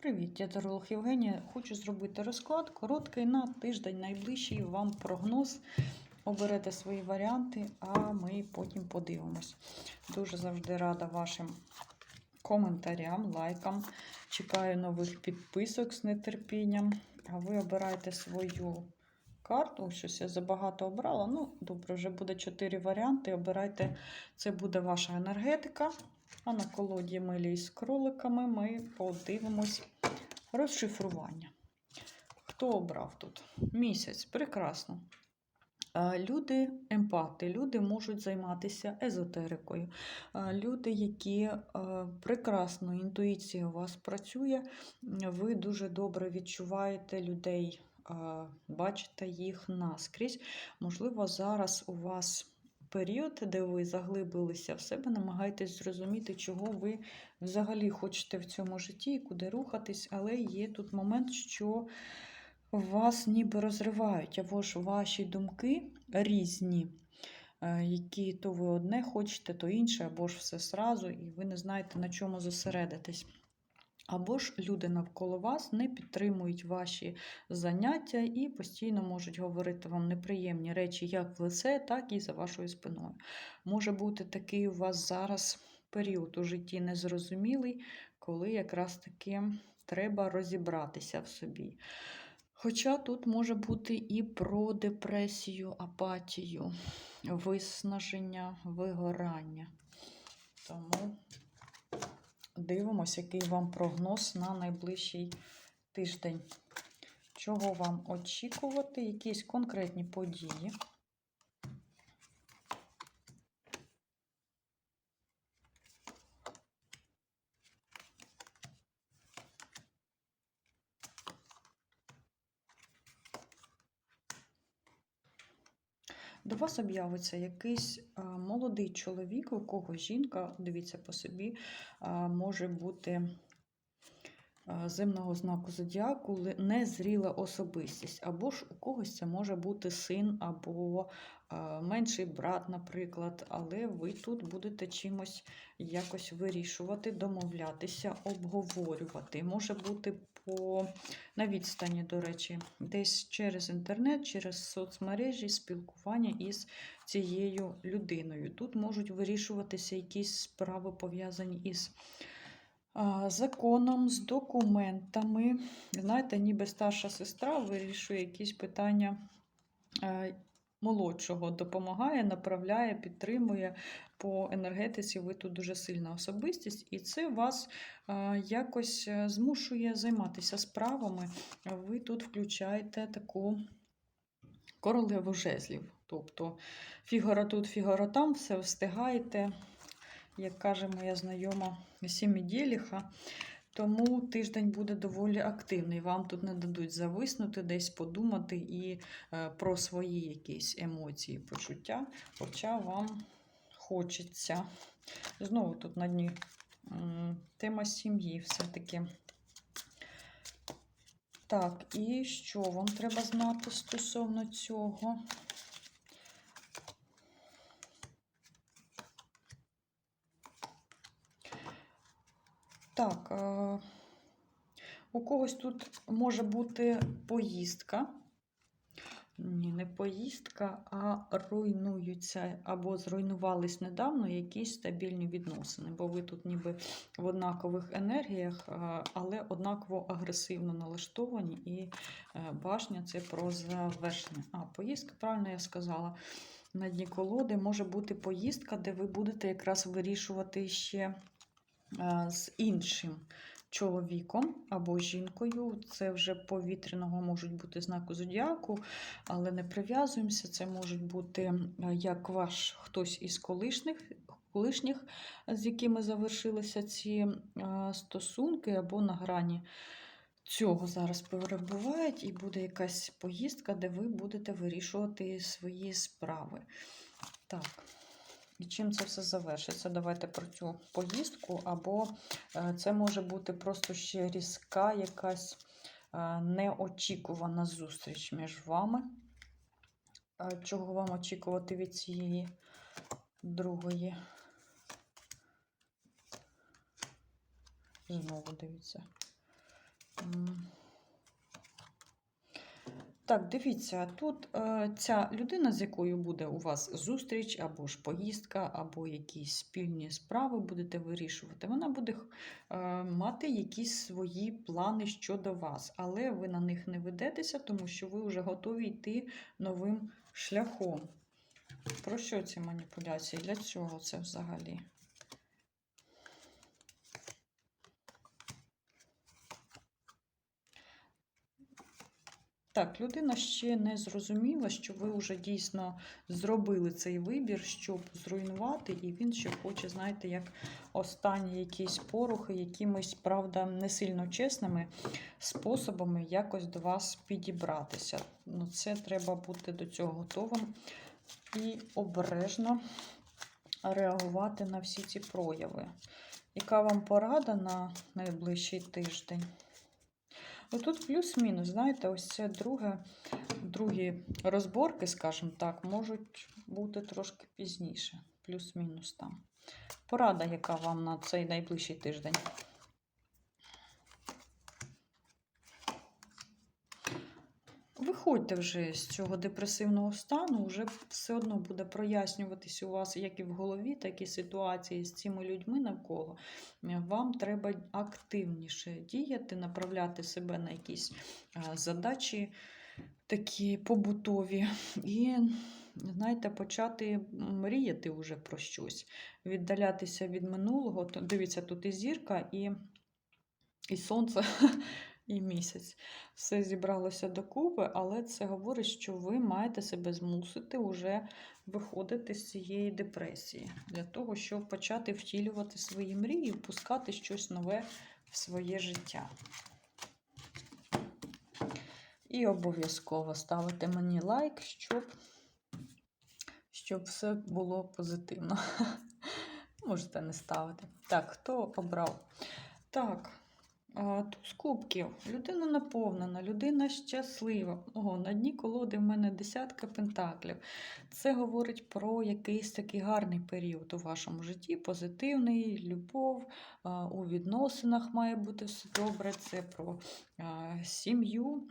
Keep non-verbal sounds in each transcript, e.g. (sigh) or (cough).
Привіт, я таролог Євгенія. Хочу зробити розклад короткий на тиждень найближчий вам прогноз. Оберете свої варіанти, а ми потім подивимось. Дуже завжди рада вашим коментарям, лайкам. Чекаю нових підписок з нетерпінням. А ви обираєте свою карту. Щось я забагато обрала. Ну, добре, вже буде 4 варіанти. Обирайте, це буде ваша енергетика. А на колоді милі з кроликами ми подивимось розшифрування. Хто обрав тут? Місяць. Прекрасно. Люди емпати, люди можуть займатися езотерикою. Люди, які е, прекрасно, інтуїція у вас працює, ви дуже добре відчуваєте людей, бачите їх наскрізь. Можливо, зараз у вас період, де ви заглибилися в себе, намагаєтесь зрозуміти, чого ви взагалі хочете в цьому житті і куди рухатись, але є тут момент, що вас ніби розривають, або ж ваші думки різні, е, які то ви одне хочете, то інше, або ж все сразу, і ви не знаєте, на чому зосередитись. Або ж люди навколо вас не підтримують ваші заняття і постійно можуть говорити вам неприємні речі як в лице, так і за вашою спиною. Може бути такий у вас зараз період у житті незрозумілий, коли якраз таки треба розібратися в собі. Хоча тут може бути і про депресію, апатію, виснаження, вигорання. Тому дивимося, який вам прогноз на найближчий тиждень. Чого вам очікувати? Якісь конкретні події. До вас об'явиться якийсь молодий чоловік, у кого жінка, дивіться по собі, може бути земного знаку зодіаку, незріла особистість. Або ж у когось це може бути син або менший брат, наприклад. Але ви тут будете чимось якось вирішувати, домовлятися, обговорювати. Може бути по на відстані, до речі, десь через інтернет, через соцмережі, спілкування із цією людиною. Тут можуть вирішуватися якісь справи, пов'язані із законом, з документами. Знаєте, ніби старша сестра вирішує якісь питання. е, Молодшого допомагає, направляє, підтримує по енергетиці. Ви тут дуже сильна особистість, і це вас е, якось е, змушує займатися справами. Ви тут включаєте таку королеву жезлів. Тобто фігура тут, фігура там, все встигаєте, як каже моя знайома Сімідєліха. Тому тиждень буде доволі активний. Вам тут не дадуть зависнути, десь подумати і е, про свої якісь емоції, почуття, хоча вам хочеться. Знову тут на дні тема сім'ї все-таки. Так, і що вам треба знати стосовно цього? Так, е, у когось тут може бути поїздка. Ні, не поїздка, а руйнуються або зруйнувались недавно якісь стабільні відносини, бо ви тут ніби в однакових енергіях, але однаково агресивно налаштовані, і е, башня це про завершення. А, поїздка, правильно я сказала. На дні колоди може бути поїздка, де ви будете якраз вирішувати ще е, з іншим чоловіком або жінкою. Це вже повітряного можуть бути знаку зодіаку, але не прив'язуємося. Це можуть бути е, як ваш хтось із колишніх, колишніх, з якими завершилися ці е, стосунки, або на грані. Цього зараз перебувають, і буде якась поїздка, де ви будете вирішувати свої справи. Так, і чим це все завершиться? Давайте про цю поїздку, або е, це може бути просто ще різка, якась е, неочікувана зустріч між вами. Чого вам очікувати від цієї другої? Знову дивіться. Так, дивіться, тут е, ця людина, з якою буде у вас зустріч, або ж поїздка, або якісь спільні справи будете вирішувати, вона буде е, мати якісь свої плани щодо вас, але ви на них не ведетеся, тому що ви вже готові йти новим шляхом. Про що ці маніпуляції? Для чого це взагалі? Так, людина ще не зрозуміла, що ви вже дійсно зробили цей вибір, щоб зруйнувати, і він ще хоче, знаєте, як останні якісь порухи, якимись, правда, не сильно чесними способами якось до вас підібратися. Ну, це треба бути до цього готовим і обережно реагувати на всі ці прояви. Яка вам порада на найближчий тиждень? Отут плюс-мінус, знаєте, ось це друге, другі розборки, скажімо так, можуть бути трошки пізніше. Плюс-мінус там. Порада, яка вам на цей найближчий тиждень? Виходьте вже з цього депресивного стану, вже все одно буде прояснюватись у вас як і в голові, так і ситуації з цими людьми навколо. Вам треба активніше діяти, направляти себе на якісь задачі такі побутові. І, знаєте, почати мріяти вже про щось, віддалятися від минулого. Дивіться, тут і зірка, і, і сонце. І місяць. Все зібралося докупи, але це говорить, що ви маєте себе змусити вже виходити з цієї депресії для того, щоб почати втілювати свої мрії, впускати щось нове в своє життя. І обов'язково ставити мені лайк, щоб, щоб все було позитивно. (laughs) Можете не ставити. Так, хто обрав? Так. Туз кубків. Людина наповнена, людина щаслива. Ого, на дні колоди в мене десятка пентаклів. Це говорить про якийсь такий гарний період у вашому житті, позитивний, любов, у відносинах має бути все добре. Це про сім'ю,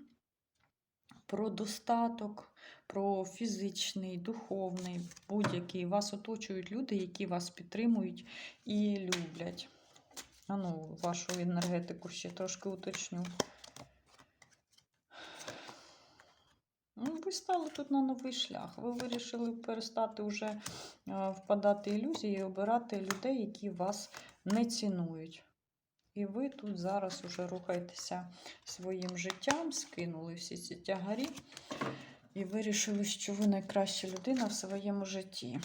про достаток, про фізичний, духовний, будь-який. Вас оточують люди, які вас підтримують і люблять. А ну, вашу енергетику ще трошки уточню. Ну, ви стали тут на новий шлях. Ви вирішили перестати вже впадати в ілюзії і обирати людей, які вас не цінують. І ви тут зараз уже рухаєтеся своїм життям, скинули всі ці тягарі і вирішили, що ви найкраща людина в своєму житті.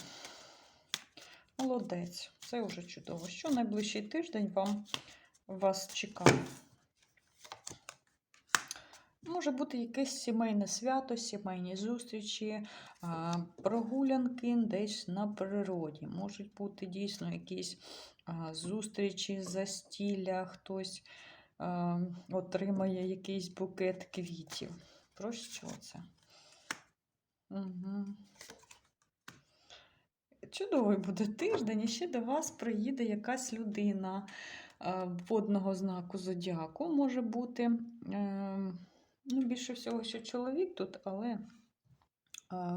Молодець, це вже чудово. Що найближчий тиждень вам вас чекає? Може бути якесь сімейне свято, сімейні зустрічі, прогулянки десь на природі. Можуть бути дійсно якісь зустрічі, застілля, хтось отримає якийсь букет квітів. Про що це? Угу. Чудовий буде тиждень, і ще до вас приїде якась людина водного знаку зодіаку. Може бути, ем, ну, більше всього, що чоловік тут, але,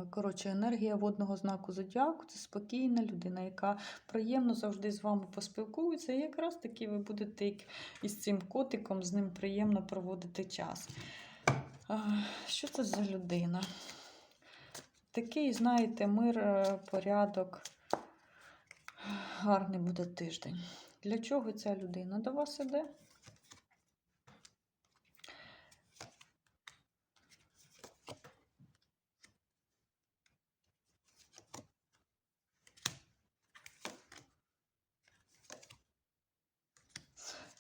коротше, енергія водного знаку зодіаку це спокійна людина, яка приємно завжди з вами поспілкується. І якраз таки ви будете із цим котиком, з ним приємно проводити час. Що це за людина? Такий, знаєте, мир, е, порядок. Гарний буде тиждень. Для чого ця людина до вас іде?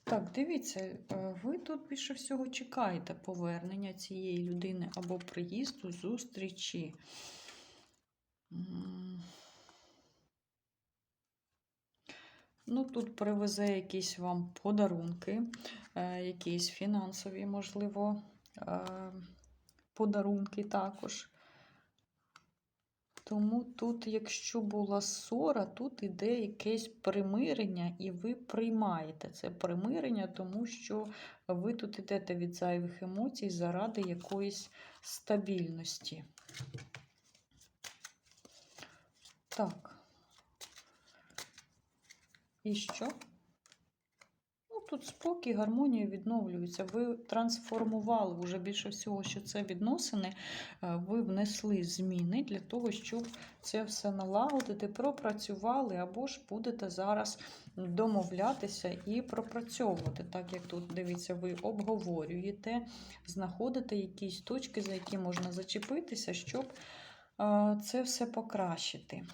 Так, дивіться, е, ви тут більше всього чекаєте повернення цієї людини або приїзду, зустрічі. Ну, тут привезе якісь вам подарунки, е, якісь фінансові, можливо, е, подарунки також. Тому тут, якщо була ссора, тут іде якесь примирення, і ви приймаєте це примирення, тому що ви тут йдете від зайвих емоцій заради якоїсь стабільності. Так. І що? Ну, тут спокій, гармонія відновлюється. Ви трансформували вже більше всього, що це відносини, е, ви внесли зміни для того, щоб це все налагодити, пропрацювали, або ж будете зараз домовлятися і пропрацьовувати. Так як тут, дивіться, ви обговорюєте, знаходите якісь точки, за які можна зачепитися, щоб це все покращити.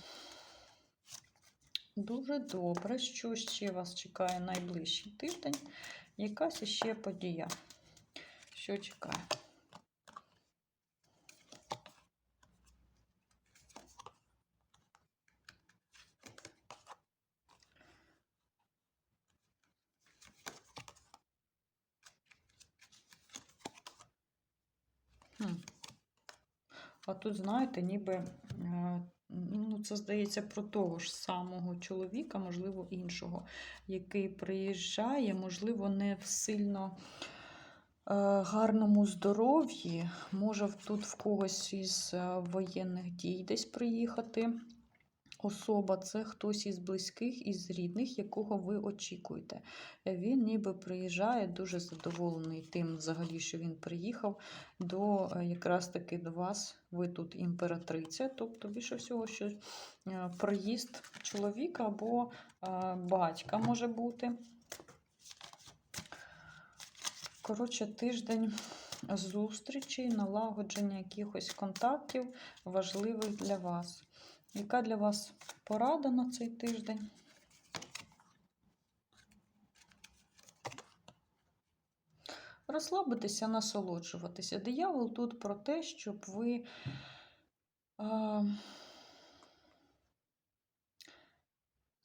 Дуже добре, що ще вас чекає найближчий тиждень. Якась ще подія. Що чекає? А тут, знаєте, ніби е, ну, це здається про того ж самого чоловіка, можливо, іншого, який приїжджає, можливо, не в сильно е, гарному здоров'ї. Може, тут в когось із е, воєнних дій десь приїхати. Особа це хтось із близьких, із рідних, якого ви очікуєте. Він ніби приїжджає дуже задоволений тим, взагалі, що він приїхав до е, якраз таки до вас. Ви тут імператриця, тобто більше всього, що е, приїзд чоловіка або е, батька може бути. Коротше, тиждень зустрічей, налагодження якихось контактів важливих для вас. Яка для вас порада на цей тиждень? Розслабитися, насолоджуватися. Диявол тут про те, щоб ви. А,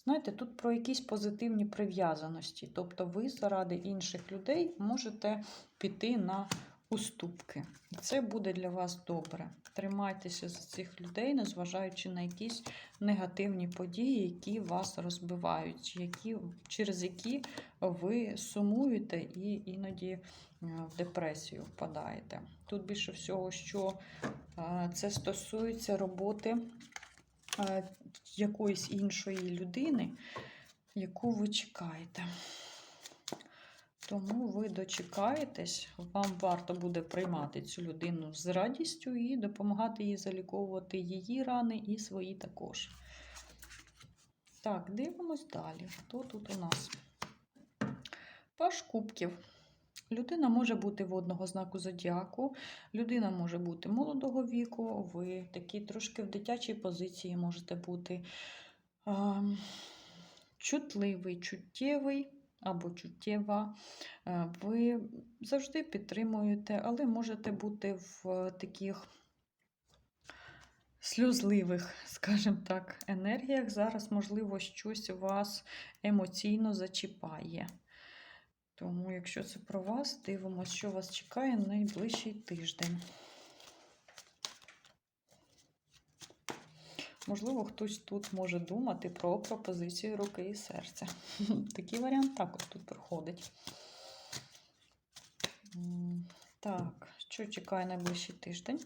Знаєте, тут про якісь позитивні прив'язаності. Тобто ви заради інших людей можете піти на уступки. Це буде для вас добре. Тримайтеся за цих людей, незважаючи на якісь негативні події, які вас розбивають, які, через які ви сумуєте і іноді е, в депресію впадаєте. Тут більше всього, що е, це стосується роботи е, якоїсь іншої людини, яку ви чекаєте. Тому ви дочекаєтесь, вам варто буде приймати цю людину з радістю і допомагати їй заліковувати її рани і свої також. Так, дивимось далі. Хто тут у нас? Паш кубків. Людина може бути водного знаку зодіаку, людина може бути молодого віку, ви такі трошки в дитячій позиції можете бути чутливий, чуттєвий або чуттєва. Е, Ви завжди підтримуєте, але можете бути в таких сльозливих, скажімо так, енергіях. Зараз, можливо, щось вас емоційно зачіпає. Тому, якщо це про вас, дивимося, що вас чекає найближчий тиждень. Можливо, хтось тут може думати про пропозицію руки і серця. (laughs) Такий варіант також тут проходить. Так, що чекає найближчий тиждень?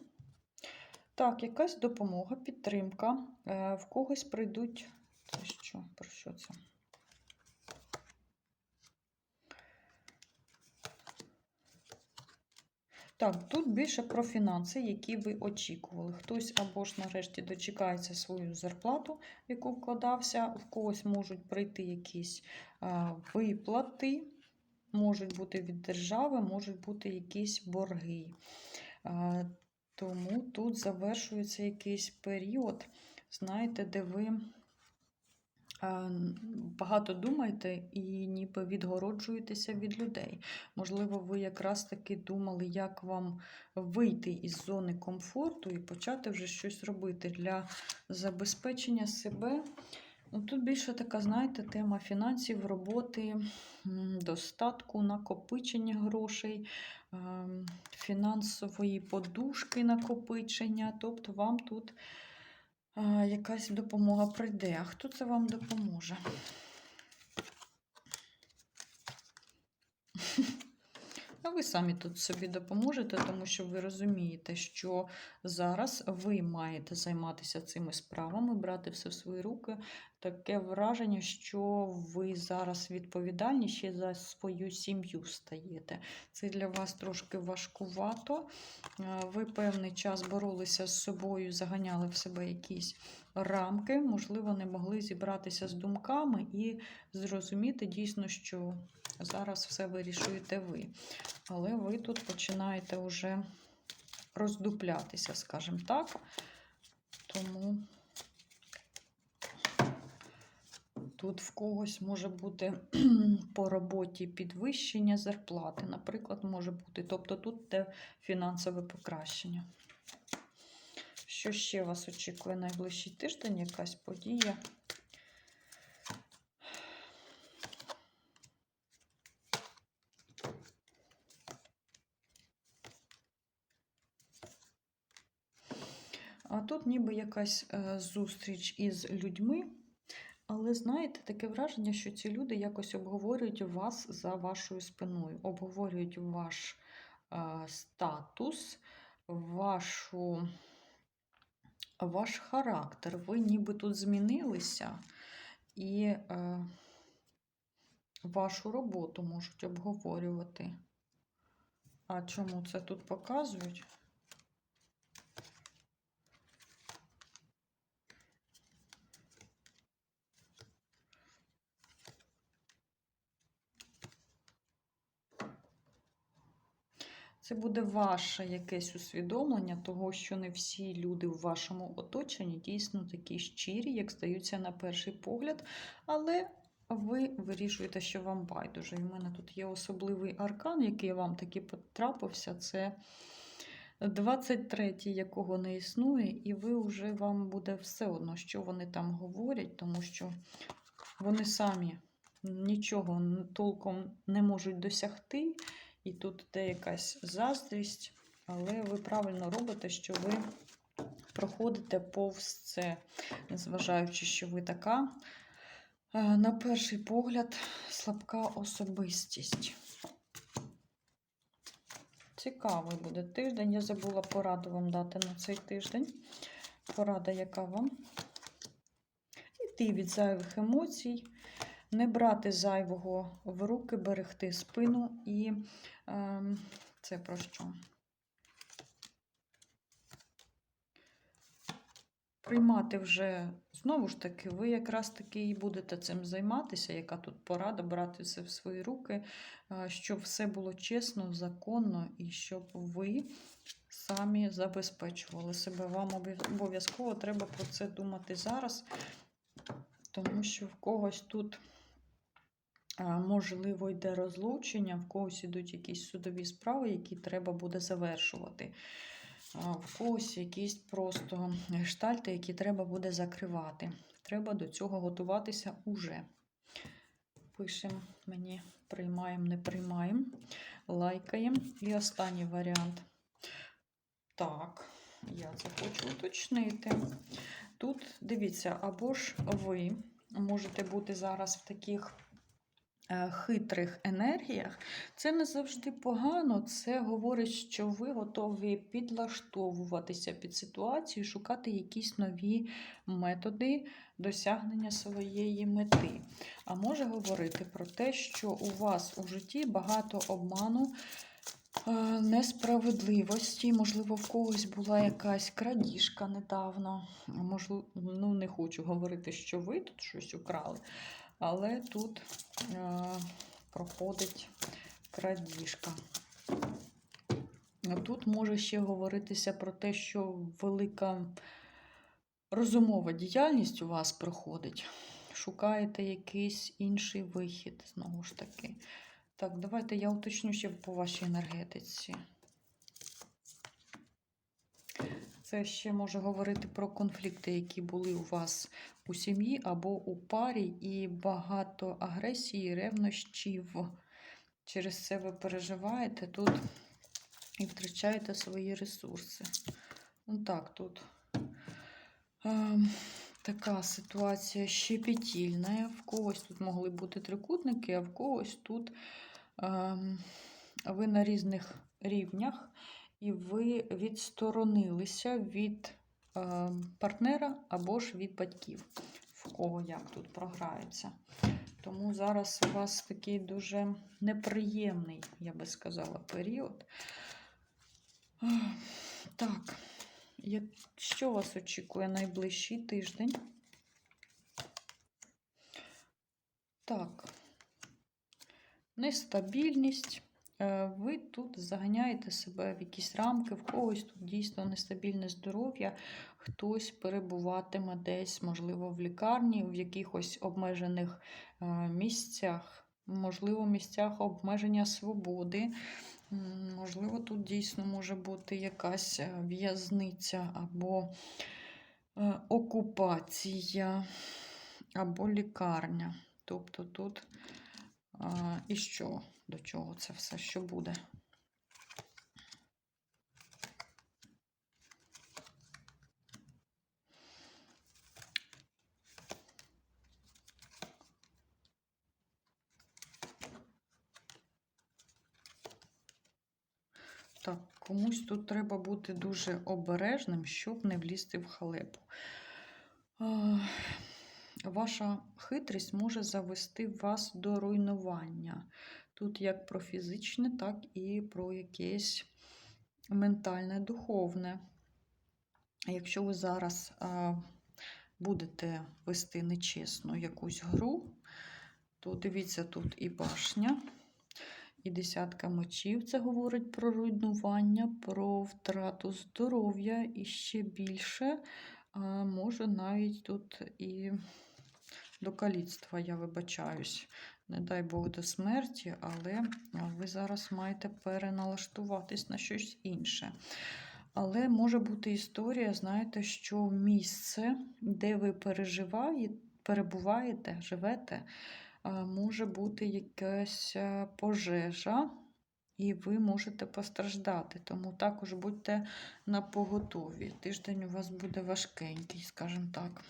Так, якась допомога, підтримка. Е, В когось прийдуть. Це що? Про що це? Так, тут більше про фінанси, які ви очікували. Хтось або ж нарешті дочекається свою зарплату, яку вкладався, в когось можуть прийти якісь а, виплати, можуть бути від держави, можуть бути якісь борги. А, тому тут завершується якийсь період, знаєте, де ви багато думаєте і ніби відгороджуєтеся від людей. Можливо, ви якраз таки думали, як вам вийти із зони комфорту і почати вже щось робити для забезпечення себе. Ну, Тут більше така, знаєте, тема фінансів, роботи, достатку, накопичення грошей, ем, фінансової подушки накопичення. Тобто вам тут якась допомога прийде. А хто це вам допоможе? (laughs) А ви самі тут собі допоможете, тому що ви розумієте, що зараз ви маєте займатися цими справами, брати все в свої руки. Таке враження, що ви зараз відповідальні ще за свою сім'ю стаєте. Це для вас трошки важкувато. Е, Ви певний час боролися з собою, заганяли в себе якісь рамки, можливо, не могли зібратися з думками і зрозуміти дійсно, що зараз все вирішуєте ви. Але ви тут починаєте вже роздуплятися, скажімо так. Тому тут в когось може бути (clears throat) по роботі підвищення зарплати, наприклад, може бути. Тобто тут те фінансове покращення. Що ще вас очікує найближчий тиждень? Якась подія? А тут ніби якась е, зустріч із людьми, але знаєте, таке враження, що ці люди якось обговорюють вас за вашою спиною, обговорюють ваш е, статус, вашу, ваш характер. Ви ніби тут змінилися і е, вашу роботу можуть обговорювати. А чому це тут показують? Це буде ваше якесь усвідомлення того, що не всі люди в вашому оточенні дійсно такі щирі, як здаються на перший погляд, але ви вирішуєте, що вам байдуже. І в мене тут є особливий аркан, який вам таки потрапився. Це 23-й, якого не існує, і ви вже вам буде все одно, що вони там говорять, тому що вони самі нічого толком не можуть досягти. І тут де якась заздрість, але ви правильно робите, що ви проходите повз це, незважаючи, що ви така, е, на перший погляд, слабка особистість. Цікавий буде тиждень. Я забула пораду вам дати на цей тиждень. Порада, яка вам? Іти від зайвих емоцій не брати зайвого в руки, берегти спину і е, це про що? Приймати вже, знову ж таки, ви якраз таки і будете цим займатися, яка тут порада, брати це в свої руки, щоб все було чесно, законно, і щоб ви самі забезпечували себе. Вам обов'язково треба про це думати зараз, тому що в когось тут можливо, йде розлучення, в когось ідуть якісь судові справи, які треба буде завершувати. В когось якісь просто гештальти, які треба буде закривати. Треба до цього готуватися уже. Пишемо мені, приймаємо, не приймаємо, лайкаємо. І останній варіант. Так, я це хочу уточнити. Тут, дивіться, або ж ви можете бути зараз в таких. Е, хитрих енергіях, це не завжди погано. Це говорить, що ви готові підлаштовуватися під ситуацію, шукати якісь нові методи досягнення своєї мети. А може говорити про те, що у вас у житті багато обману. Е, несправедливості, можливо, в когось була якась крадіжка недавно. Можливо, ну не хочу говорити, що ви тут щось украли, але тут е, проходить крадіжка. Тут може ще говоритися про те, що велика розумова діяльність у вас проходить. Шукаєте якийсь інший вихід, знову ж таки. Так, давайте я уточню ще по вашій енергетиці. Це ще може говорити про конфлікти, які були у вас у сім'ї або у парі, і багато агресії, ревнощів. Через це ви переживаєте тут і втрачаєте свої ресурси. Ну так, тут Ем, така ситуація щепетільна. В когось тут могли бути трикутники, а в когось тут ем, ви на різних рівнях, і ви відсторонилися від ем, партнера або ж від батьків, в кого як тут програється. Тому зараз у вас такий дуже неприємний, я би сказала, період. Так, що вас очікує найближчий тиждень? Так, нестабільність. Е, Ви тут заганяєте себе в якісь рамки, в когось тут дійсно нестабільне здоров'я, хтось перебуватиме десь, можливо, в лікарні, в якихось обмежених е, місцях, можливо, місцях обмеження свободи. Можливо, тут дійсно може бути якась е, в'язниця або окупація, або лікарня. Тобто тут і що? До чого це все, що буде? Так, комусь тут треба бути дуже обережним, щоб не влізти в халепу. Ваша хитрість може завести вас до руйнування. Тут як про фізичне, так і про якесь ментальне, духовне. Якщо ви зараз будете вести нечесну якусь гру, то дивіться, тут і башня, і десятка мечів. Це говорить про руйнування, про втрату здоров'я і ще більше. А, може навіть тут і до каліцтва, я вибачаюсь. Не дай Бог до смерті, але ви зараз маєте переналаштуватись на щось інше. Але може бути історія, знаєте, що місце, де ви переживаєте, перебуваєте, живете, може бути якась е, пожежа, і ви можете постраждати. Тому також будьте на поготові. Тиждень у вас буде важкенький, скажімо так.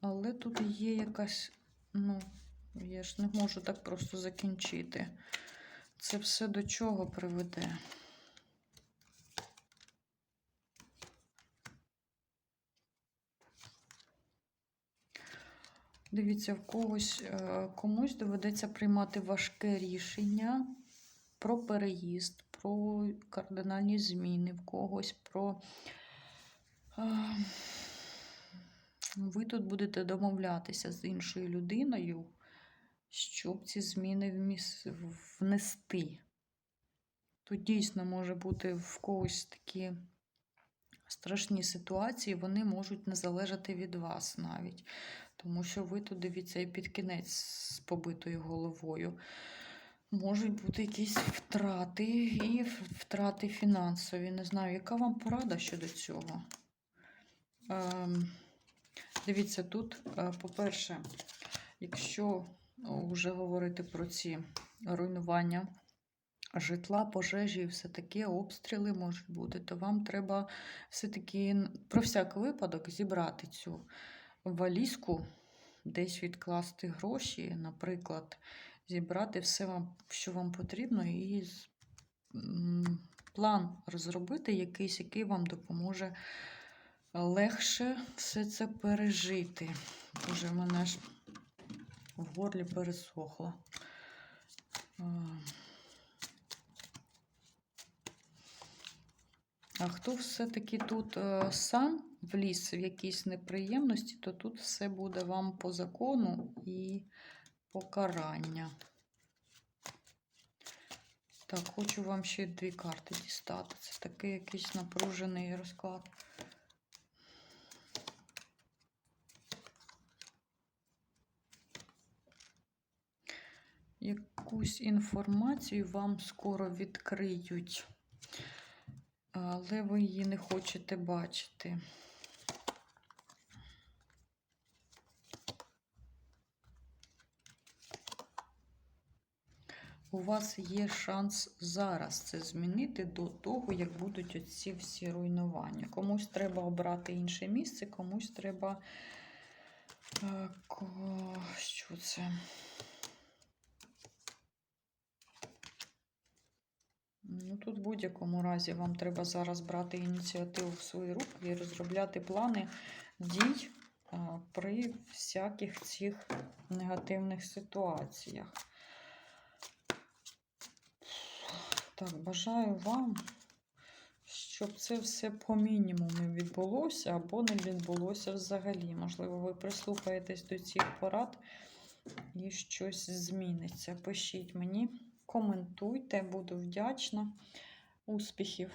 Але тут є якась, ну, я ж не можу так просто закінчити. Це все до чого приведе? Дивіться, в когось е, комусь доведеться приймати важке рішення про переїзд, про кардинальні зміни, в когось про. Е, Ви тут будете домовлятися з іншою людиною, щоб ці зміни внести. Тут дійсно може бути в когось такі страшні ситуації, вони можуть не залежати від вас навіть. Тому що ви тут дивіться і під кінець з побитою головою. Можуть бути якісь втрати і втрати фінансові. Не знаю, яка вам порада щодо цього? Ем, дивіться, тут, е, по-перше, якщо вже говорити про ці руйнування житла, пожежі і все таке, обстріли можуть бути, то вам треба все-таки про всяк випадок зібрати цю валізку, десь відкласти гроші, наприклад, зібрати все, що вам потрібно, і план розробити якийсь, який вам допоможе легше все це пережити. Боже, мене ж в горлі пересохло. А. А хто все-таки тут е, сам вліз в якісь неприємності, то тут все буде вам по закону і покарання. Так, хочу вам ще дві карти дістати. Це такий якийсь напружений розклад. Якусь інформацію вам скоро відкриють, але ви її не хочете бачити. у вас є шанс зараз це змінити до того, як будуть оці всі руйнування. Комусь треба обрати інше місце, комусь треба. е, Що це? Ну, тут в будь-якому разі вам треба зараз брати ініціативу в свої руки і розробляти плани дій при всяких цих негативних ситуаціях. Так, бажаю вам, щоб це все по мінімуму відбулося або не відбулося взагалі. Можливо, ви прислухаєтесь до цих порад і щось зміниться. Пишіть мені, коментуйте, буду вдячна. Успіхів!